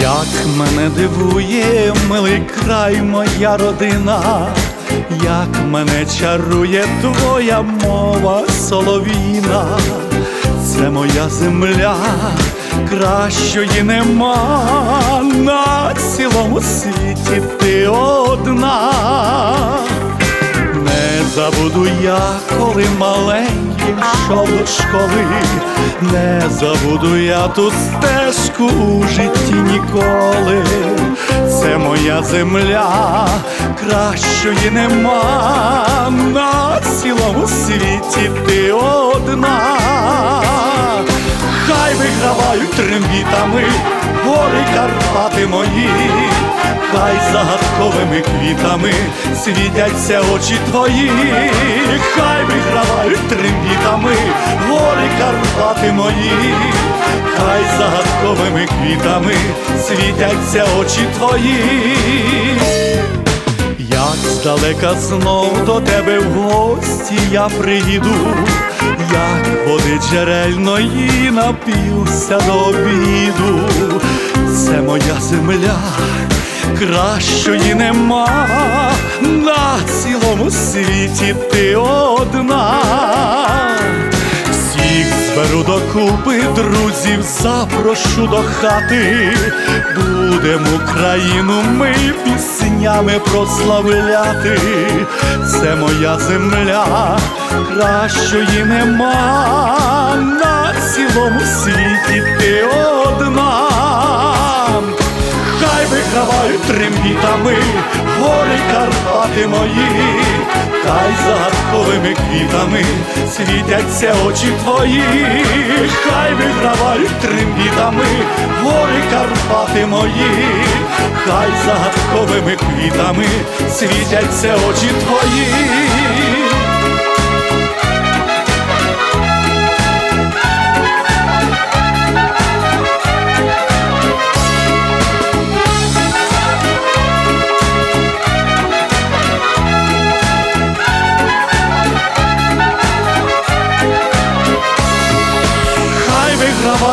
Як мене дивує, милий край, моя родина, як мене чарує твоя мова соловіна, це моя земля, кращої нема на цілому світі ти одна. Забуду я, коли маленьким йшов до школи, не забуду я ту стежку у житті ніколи. Це моя земля, кращої нема на цілому світі ти одна. Хай вигравають трембітами гори Карпати мої, хай загадковими квітами світяться очі твої, хай вигравають трембітами гори Карпати мої, хай загадковими квітами світяться очі твої. Як здалека знов до тебе в гості я приїду, як води джерельної напівся до обіду, це моя земля, кращої нема на цілому світі ти одна. Всіх зберу докупи, друзів запрошу до хати, будем Україну ми піснями прославляти. Це моя земля, кращої нема на цілому світі ти одна. Карпати мої, хай загадковими квітами світяться очі твої, хай вигравають тримбітами гори Карпати мої, хай загадковими квітами світяться очі твої.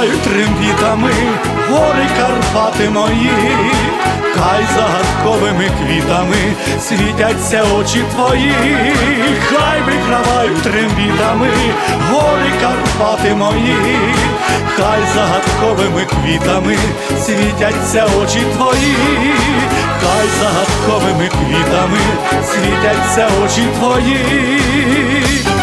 Вигравають трембітами гори Карпати мої, хай загадковими квітами світяться очі твої, хай вигравають трембітами гори Карпати мої, хай загадковими квітами світяться очі твої, хай загадковими квітами світяться очі твої.